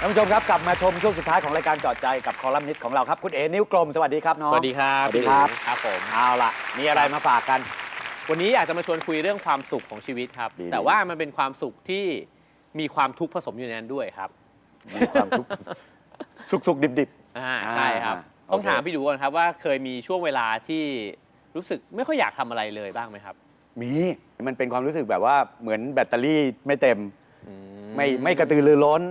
ท่านผู้ชมครับกลับมาชมช่วงสุดท้ายของรายการจอดใจกับคอลัมนิสต์ของเราครับคุณเอนิ้วกลมสวัสดีครับน้องสวัสดีครับสวัสดีครับพี่หลุยครับผมเอาล่ะมีอะไรมาฝากกัน วันนี้อยากจะมาชวนคุยเรื่องความสุขของชีวิตครับ ดีแต่ว่ามันเป็นความสุขที่มีความทุกข์ผสมอยู่ในนั้นด้วยครับมีความทุกข์สุกสุกดิบดิบ อ่าอ่าใช่ครับโอเคต้องถามพี่ดูก่อนครับว่าเคยมีช่วงเวลาที่รู้สึกไม่ค่อยอยากทำอะไรเลยบ้างไหมครับๆมีมันเป็นความรู้สึกแบบว่าเหมือนแบตเตอรี่ไม่เต็ม อืไม่ไม่กระตือรือร้น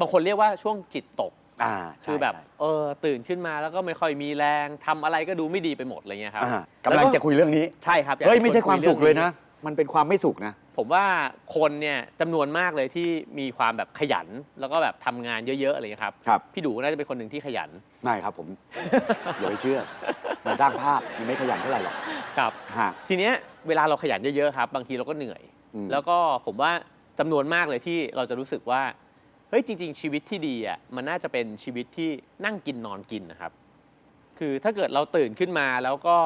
บางคนเรียกว่าช่วงจิตตก อ่าใช่คือแบบใช่เออตื่นขึ้นมาแล้วก็ไม่ค่อยมีแรงทำอะไรก็ดูไม่ดีไปหมดอะไรเงี้ยครับอ่ากำลังจะคุยเรื่องนี้ ใช่ครับอากเฮ้ยจะไม่ใช่ชความรื่สุองขเลยนะ มันเป็นความไม่สุขนะ ผมว่าคนเนี่ยจำนวนมากเลยที่มีความแบบขยัน แล้วก็แบบทำงานเยอะๆอะไรเงี้ยครับครับ พี่ดูน่าจะเป็นคนหนึ่งที่ขยันไม่ครับผม อย่าไปเชื่อ มันสร้างภาพมันไม่ขยันเท่าไหร่หรอกครับ ฮะ ทีเนี้ยเวลาเราขยันเยอะๆครับ บางทีเราก็เหนื่อย อืม แล้วก็ผมว่าจำนวนมากเลยที่เราจะรู้สึกว่า เฮ้ยจริง ๆ ชีวิตที่ดีอะมันน่าจะเป็นชีวิตที่นั่งกินนอนกินนะครับ คือถ้าเกิดเราตื่นขึ้นมาแล้วก็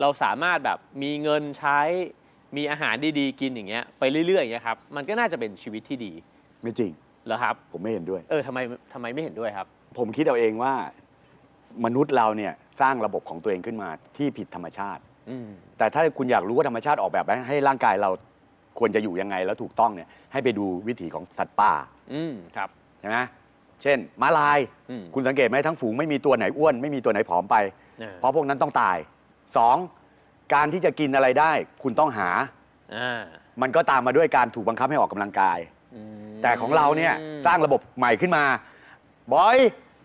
เราสามารถแบบมีเงินใช้มีอาหารดีๆกินอย่างเงี้ยไปเรื่อยๆอย่างเงี้ยครับมันก็น่าจะเป็นชีวิตที่ดีไม่จริง เหรอครับ ผมไม่เห็นด้วย เออทำไมทำไมไม่เห็นด้วยครับ ผมคิดเอาเองว่ามนุษย์เราเนี่ยสร้างระบบของตัวเองขึ้นมาที่ผิดธรรมชาติ อืม แต่ถ้าคุณอยากรู้ว่าธรรมชาติออกแบบไว้ให้ร่างกายเราควรจะอยู่ยังไงแล้วถูกต้องเนี่ยให้ไปดูวิถีของสัตว์ป่า อืมครับ ใช่ไหมเช่นม้าลาย อืม คุณสังเกตไหมทั้งฝูงไม่มีตัวไหนอ้วนไม่มีตัวไหนผอมไป อ่าเพราะพวกนั้นต้องตายสองการที่จะกินอะไรได้ คุณต้องหา อ่ามันก็ตามมาด้วยการถูกบังคับให้ออกกำลังกาย อืมแต่ของเราเนี่ยสร้างระบบใหม่ขึ้นมาบอย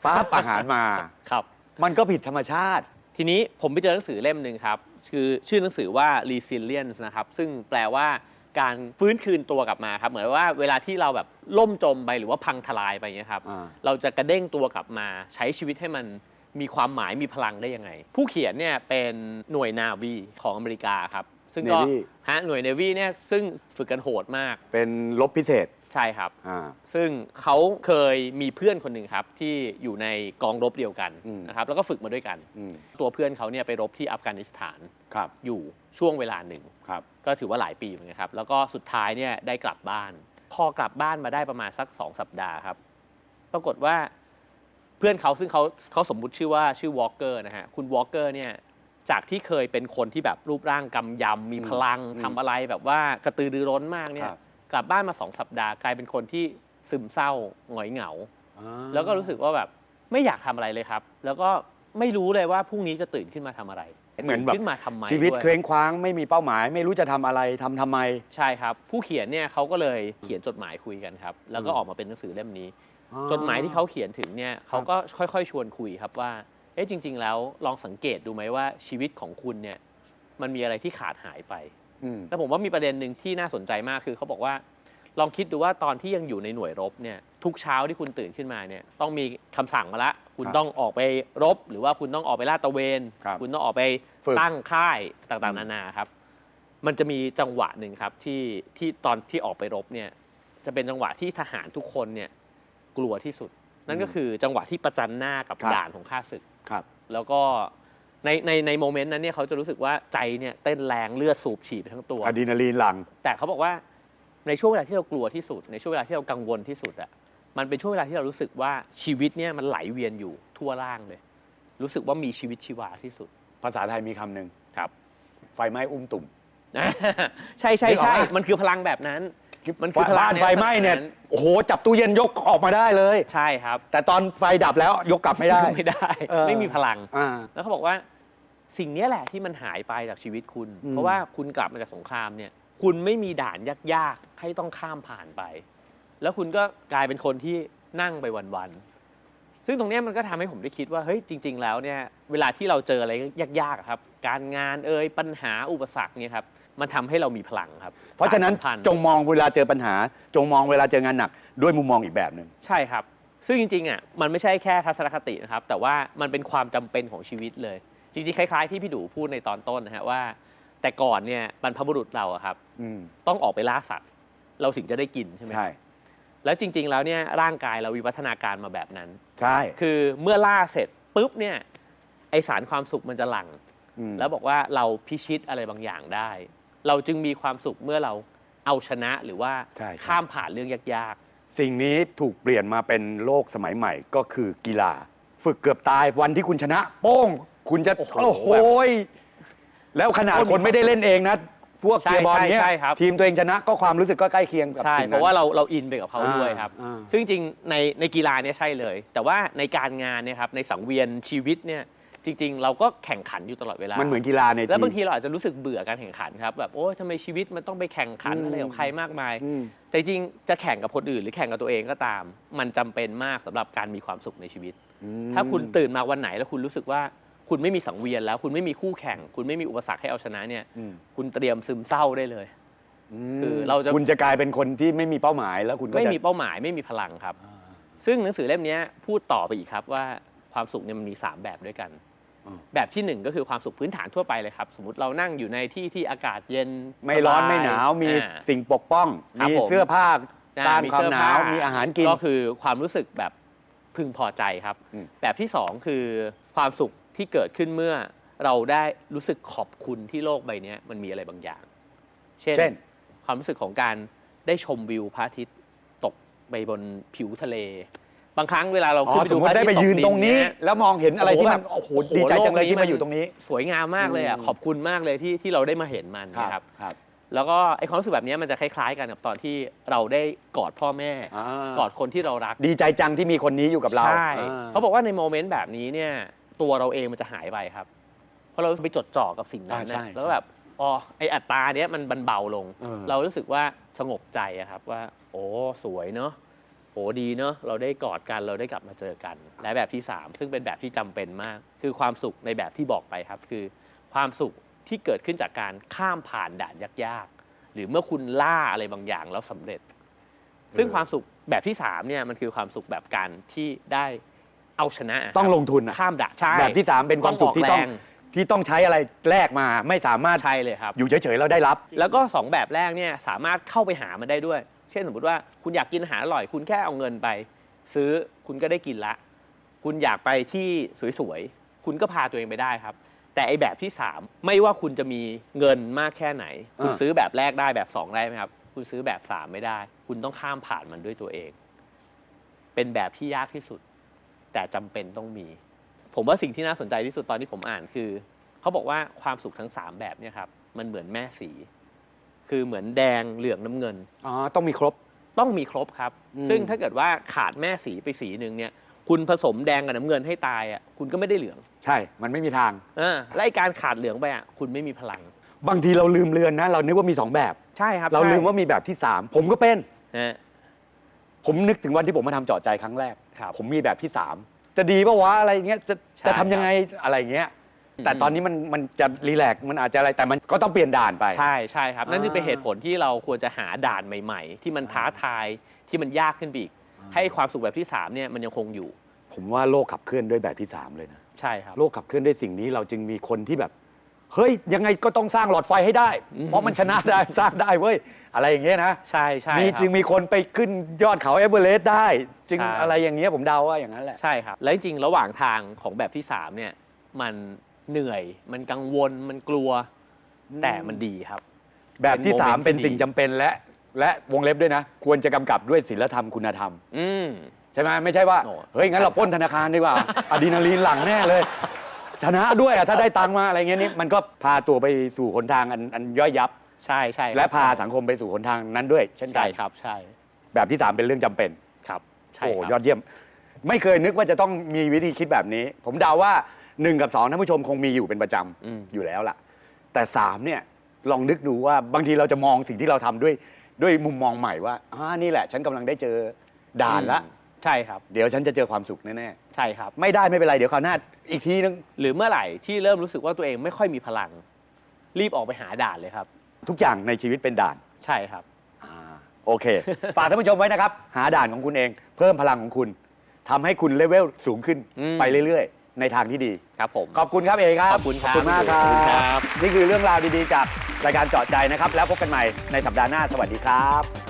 ปั๊บอาหารมา ครับ มันก็ผิดธรรมชาติ ทีนี้ผมไปเจอหนังสือเล่มหนึ่งครับคือชื่อหนังสือว่า resilience นะครับ ซึ่งแปลว่า การฟื้นคืนตัวกลับมาครับ เหมือนว่าเวลาที่เราแบบล่มจมไปหรือว่าพังทลายไปอย่างเงี้ยครับ อ่า เราจะกระเด้งตัวกลับมาใช้ชีวิตให้มันมีความหมายมีพลังได้ยังไง ผู้เขียนเนี่ยเป็นหน่วยนาวีของอเมริกาครับ ซึ่งก็ Navy ฮะหน่วยเนวีเนี่ยซึ่งฝึกกันโหดมาก เป็นลบพิเศษใช่ครับ อ่า ซึ่งเขาเคยมีเพื่อนคนหนึ่งครับ ที่อยู่ในกองรบเดียวกันอืม นะครับแล้วก็ฝึกมาด้วยกัน อืมตัวเพื่อนเขาเนี่ยไปรบที่อัฟกานิสถานครับอยู่ช่วงเวลาหนึ่ง ครับ ก็ถือว่าหลายปีเหมือนกันครับ แล้วก็สุดท้ายเนี่ยได้กลับบ้าน พอกลับบ้านมาได้ประมาณสักสองสัปดาห์ครับ ปรากฏว่าเพื่อนเขาซึ่งเขาเขาสมมุติชื่อว่าชื่อวอลเกอร์นะฮะ คุณวอลเกอร์เนี่ยจากที่เคยเป็นคนที่แบบรูปร่างกำยำมีพลังอืมทำอะไรแบบว่ากระตือรือร้นมากเนี่คย รับ กลับบ้านมาสองสัปดาห์กลายเป็นคนที่ซึมเศร้าหงอยเหงาอ่าแล้วก็รู้สึกว่าแบบไม่อยากทำอะไรเลยครับ แล้วก็ไม่รู้เลยว่าพรุ่งนี้จะตื่นขึ้นมาทำอะไรเหมือนแบบ ตื่ขึ้นมาทำไมชีวิตด้วยเคว้งคว้างไม่มีเป้าหมาย ไม่รู้จะทำอะไรทำทำไม ใช่ครับ ผู้เขียนเนี่ยเขาก็เลยเขียนจดหมายคุยกันครับ แล้วก็อืมออกมาเป็นหนังสือเล่มนี้ จดหมายที่เขาเขียนถึงเนี่ยเขาก็ค่อยๆ ชวนคุยครับว่า เอ๊ะจริง ๆ แล้วลองสังเกตดูไหมว่าชีวิตของคุณเนี่ยมันมีอะไรที่ขาดหายไป อืม แล้วผมว่ามีประเด็นหนึ่งที่น่าสนใจมากคือเขาบอกว่า ลองคิดดูว่าตอนที่ยังอยู่ในหน่วยรบเนี่ยทุกเช้าที่คุณตื่นขึ้นมาเนี่ยต้องมีคำสั่งมาละคุณครับต้องออกไปรบ หรือว่าคุณต้องออกไปลาดตระเวนครับณต้องออกไปฝึก ตั้งค่ายต่างๆ นานาครับ มันจะมีจังหวะหนึ่งครับที่ที่ตอนที่ออกไปรบเนี่ยจะเป็นจังหวะที่ทหารทุกคนเนี่ยกลัวที่สุด นั่นก็คือจังหวะที่ประจันหน้ากับครับ ด่านของข้าศึก ครับ แล้วก็ ในในในโมเมนต์นั้นเนี่ยเขาจะรู้สึกว่าใจเนี่ยเต้นแรงเลือดสูบฉีดไปทั้งตัว อะดรีนาลีนหลัง แต่เขาบอกว่าในช่วงเวลาที่เรากลัวที่สุด ในช่วงเวลาที่เรากังวลที่สุดอะมันเป็นช่วงเวลาที่เรารู้สึกว่าชีวิตเนี่ยมันไหลเวียนอยู่ทั่วร่างเลย รู้สึกว่ามีชีวิตชีวาที่สุด ภาษาไทยมีคำหนึ่งครับ ไฟไหม้อุ้มตุ่ม ใช่ใช่นึกออกใช่ปะ มันคือพลังแบบนั้น มันคือพลังบ้านไฟไหม้เนี่ยในลักษณะนั้นโอ้โห จับตู้เย็นยกออกมาได้เลย ใช่ครับแต่ตอนไฟดับแล้วยกกลับไม่ได้ ไม่ได้เออ ไม่มีพลัง อ่า แล้วเขาบอกว่าสิ่งเนี้ยแหละที่มันหายไปจากชีวิตคุณ อืม เพราะว่าคุณกลับมาจากสงครามเนี่ย คุณไม่มีด่านยากๆ ให้ต้องข้ามผ่านไป แล้วคุณก็กลายเป็นคนที่นั่งไปวันๆซึ่งตรงเนี้ยมันก็ทำให้ผมได้คิดว่าเฮ้ยจริง ๆ แล้วเนี่ยเวลาที่เราเจออะไรยากๆอะครับ การงานเอ่ยปัญหาอุปสรรคเนี่ยครับ มันทำให้เรามีพลังครับเพราะฉะนั้นสยสัมพัธ์ จงมองเวลาเจอปัญหา จงมองเวลาเจองานหนัก ด้วยมุมมองอีกแบบหนึ่ง ใช่ครับ ซึ่งจริงๆอะมันไม่ใช่แค่ทัศนคตินะครับ แต่ว่ามันเป็นความจำเป็นของชีวิตเลย จริงๆ คล้ายๆ ที่พี่ดูพูดในตอนต้นนะฮะว่า แต่ก่อนเนี่ยบรรพบุรุษเราอะครับ อืมต้องออกไปล่าสัตว์ เราถึงจะได้กินใช่ไหมใช่แล้วจริง ๆ แล้วเนี่ยร่างกายเราวิวัฒนาการมาแบบนั้น ใช่คือเมื่อล่าเสร็จปุ๊บเนี่ยไอสารความสุขมันจะหลั่ง อืมแล้วบอกว่าเราพิชิตอะไรบางอย่างได้ เราจึงมีความสุขเมื่อเราเอาชนะหรือว่าใช่ใช่ข้ามผ่านเรื่องยาก สิ่งนี้ถูกเปลี่ยนมาเป็นโลกสมัยใหม่ก็คือกีฬา ฝึกเกือบตายวันที่คุณชนะ โป้ง คุณจะโอ้โหโอ้โหยแล้วขนาดคนไม่ได้เล่นเองนะ พวกใช่เชียร์บอลเนี้ยใช่ครับ ทีมตัวเองชนะก็ความรู้สึกก็ใกล้เคียงกับใช่ สิ่งเพนั้น ราะว่าเราเราอินไปกับเขาด้วยครับ อ่า ซึ่งจริงๆในในกีฬาเนี่ยใช่เลย แต่ว่าในการงานเนี่ยครับในสังเวียนชีวิตเนี่ย จริง ๆ เราก็แข่งขันอยู่ตลอดเวลามันเหมือนกีฬาในแล้วบางทีทีเราอาจจะรู้สึกเบื่อการแข่งขันครับแบบโอ้ยทำไมชีวิตมันต้องไปแข่งขันอืมอะไรกับใครมากมาย อืม แต่จริงๆจะแข่งกับคนอื่นหรือแข่งกับตัวเองก็ตาม มันจำเป็นมากสำหรับการมีความสุขในชีวิต ถ้าคุณตื่นมาวันไหนแล้วคุณรู้สึกว่าคุณไม่มีสังเวียนแล้ว คุณไม่มีคู่แข่ง คุณไม่มีอุปสรรคให้เอาชนะเนี่ย อืม คุณเตรียมซึมเศร้าได้เลย คือเราจะ คุณจะกลายเป็นคนที่ไม่มีเป้าหมายแล้วคุณก็ไม่จะ มีเป้าหมายไม่มีพลังครับ ซึ่งหนังสือเล่มนี้พูดต่อไปอีกครับว่าความสุขเนี่ยมันมี 3 แบบด้วยกันอืม แบบที่1ก็คือความสุขพื้นฐานทั่วไปเลยครับ สมมติเรานั่งอยู่ในที่ที่อากาศเย็นไม่ร้อนสบยไม่หนาวมีอ่าสิ่งปกป้อง ครับมีผม เสื้อผ้าอ่ต้านมีความเสื้อหนาผ้วมีอาหารกิน ก็คือความรู้สึกแบบพึงพอใจครับ อืม แบบที่2คือความสุขที่เกิดขึ้นเมื่อเราได้รู้สึกขอบคุณที่โลกใบนี้มันมีอะไรบางอย่าง เช่น เช่น ความรู้สึกของการได้ชมวิวพระอาทิตย์ตกไปบนผิวทะเล บางครั้งเวลาเราอ๋ขึ้อนไปสมดูมพติระอาได้ทิตไปย์ตกยืนตรงนี้ดิเย แล้วมองเห็นอะไรที่มันโอ้โอ้โหโหดีใจจังเลยโลกนี้ที่มัมานอยู่ตรงนี้ สวยงามมากเลยอะขอบคุณมากเลยที่ที่เราได้มาเห็นมันนะครับครับแล้วก็ไอความรู้สึกแบบนี้มันจะคล้าย ๆ กันกับตอนที่เราได้กอดพ่อแม่อ่ากอดคนที่เรารักดีใจจังที่มีคนนี้อยู่กับเราใช่อ่เขาบอกว่าในโมเมนต์แบบนี้เนี่ย ตัวเราเองมันจะหายไปครับ เพราะเราไปจดจ่อกับสิ่งนั้นอ่าใช่นะแล้วก็แบบอ๋อไออัตราเนี้ยมันมันเบาลง เออ เรารู้สึกว่าสงบใจอะครับว่า โอ้สวยเนาะ โอ้ดีเนาะเราได้กอดกันเราได้กลับมาเจอกัน และแบบที่ 3 ซึ่งเป็นแบบที่จำเป็นมาก คือความสุขในแบบที่บอกไปครับ คือความสุขที่เกิดขึ้นจากการข้ามผ่านด่านยากๆ หรือเมื่อคุณล่าอะไรบางอย่างแล้วสำเร็จ ซึ่งความสุขแบบที่3เนี่ยมันคือความสุขแบบการที่ได้เอาชนะครับต้องลงทุนอะข้ามด่านใช่แบบที่สามเป็นความสุขที่ต้องกแรงที่ต้องใช้อะไรแลกมาไม่สามารถใช่เลยครับ อยู่เฉยๆเราได้รับ แล้วก็ 2 แบบแรกเนี่ยสามารถเข้าไปหามันได้ด้วย เช่นสมมติว่าคุณอยากกินอาหารอร่อย คุณแค่เอาเงินไป ซื้อคุณก็ได้กินละ คุณอยากไปที่สวยๆ คุณก็พาตัวเองไปได้ครับ แต่ไอแบบที่ 3 ไม่ว่าคุณจะมีเงินมากแค่ไหน คุณอ่าซื้อแบบแรกได้แบบ 2 ได้ไหมครับ คุณซื้อแบบ 3 ไม่ได้ คุณต้องข้ามผ่านมันด้วยตัวเอง เป็นแบบที่ยากที่สุด แต่จำเป็นต้องมี ผมว่าสิ่งที่น่าสนใจที่สุดตอนที่ผมอ่านคือเขาบอกว่าความสุขทั้ง 3 แบบเนี่ยครับมันเหมือนแม่สี คือเหมือนแดงเหลืองน้ำเงิน อ๋อต้องมีครบ ต้องมีครบครับ อืม ซึ่งถ้าเกิดว่าขาดแม่สีไปสีหนึ่งเนี่ย คุณผสมแดงกับน้ำเงินให้ตายอะคุณก็ไม่ได้เหลืองใช่ มันไม่มีทาง อ่าและไอการขาดเหลืองไปอะคุณไม่มีพลัง บางทีเราลืมเลือนนะ เรานึกว่ามีสองแบบ ใช่ครับเราใช่ลืมว่ามีแบบที่สามผมก็เป็น ฮะ ผมนึกถึงวันที่ผมมาทำเจาะใจครั้งแรก ครับผมมีแบบที่สามจะดีปะวะอะไรเงี้ยจะใช่จะทำยังไงอะไรเงี้ย แต่ตอนนี้มันมันจะรีแลกซ์มันอาจจะอะไรแต่มันก็ต้องเปลี่ยนด่านไป ใช่ใช่ครับ นั่นจึงเป็นอ่าเหตุผลที่เราควรจะหาด่านใหม่ ๆ ที่มันท้าทายที่มันยากขึ้นไปอีก ให้ความสุขแบบที่สามเนี่ยมันยังคงอยู่ผมว่าโลกขับเคลื่อนด้วยแบบที่สามเลยนะ ใช่ครับ โลกขับเคลื่อนด้วยสิ่งนี้เราจึงมีคนที่แบบ เฮ้ย ยังไงก็ต้องสร้างหลอดไฟให้ได้อืมเพราะมันชนะได้สร้างได้เว้ย อะไรอย่างเงี้ยนะใช่ใช่มีครับ จึงมีคนไปขึ้นยอดเขาเอเวอเรสต์ได้ จึงใช่ อะไรอย่างเงี้ยผมเดาว่าอย่างนั้นแหละ ใช่ครับ และจริงๆระหว่างทางของแบบที่สามเนี่ย มัน เหนื่อย มันกังวลมันกลัว แต่มันดีครับ แบบที่เป็นโมเมนต์สามเป็นที่สิ่งดีจำเป็นและและวงเล็บด้วยนะ ควรจะกำกับด้วยศีลธรรมคุณธรรม อืม ใช่ไหมไม่ใช่ว่า โอ้ เฮ้ย งั้นเราปล้นธนาคารดีกว่า อะดรีนาลีนหลังแน่เลย ชนะด้วยอะถ้าได้ตังค์มาอะไรเงี้ยนี่มันก็พาตัวไปสู่หนทางอันอันย่อยยับ ใช่ใช่ครับและพาสังคมไปสู่หนทางนั้นด้วย เช่นกัใช่นครับใช่แบบที่สามเป็นเรื่องจำเป็น ครับใช่โอ้ครับยอดเยี่ยม ไม่เคยนึกว่าจะต้องมีวิธีคิดแบบนี้ ผมเดาว่า 1กับ2ท่านผู้ชมคงมีอยู่เป็นประจอืมำอยู่แล้วล่ะ แต่3เนี่ยลองนึกดูว่าบางทีเราจะมองสิ่งที่เราทำด้วยด้วยมุมมองใหม่ว่าอ่านี่แหละ ฉันกำลังได้เจอด่านละอืมใช่ครับ เดี๋ยวฉันจะเจอความสุขแน่ใช่ครับ ๆไม่ได้ไม่เป็นไรเดี๋ยวคราวหน้าอีกทีนึงหรือเมื่อไหร่ที่เริ่มรู้สึกว่าตัวเองไม่ค่อยมีพลัง รีบออกไปหาด่านเลยครับ ทุกอย่างในชีวิตเป็นด่าน ใช่ครับ อ่าโอเค ฝากท่านผู้ชมไว้นะครับ หาด่านของคุณเอง เพิ่มพลังของคุณทำให้คุณเลเวลสูงขึ้นอืม ไปเรื่อยๆ ในทางที่ดี ครับผม ขอบคุณครับเอครับขอบคุณครับมากครัขอบคุณบครับนี่คือเรื่องราวดีๆจากรายการเจาะใจนะครับ แล้วพบกันใหม่ในสัปดาห์หน้าสวัสดีครับ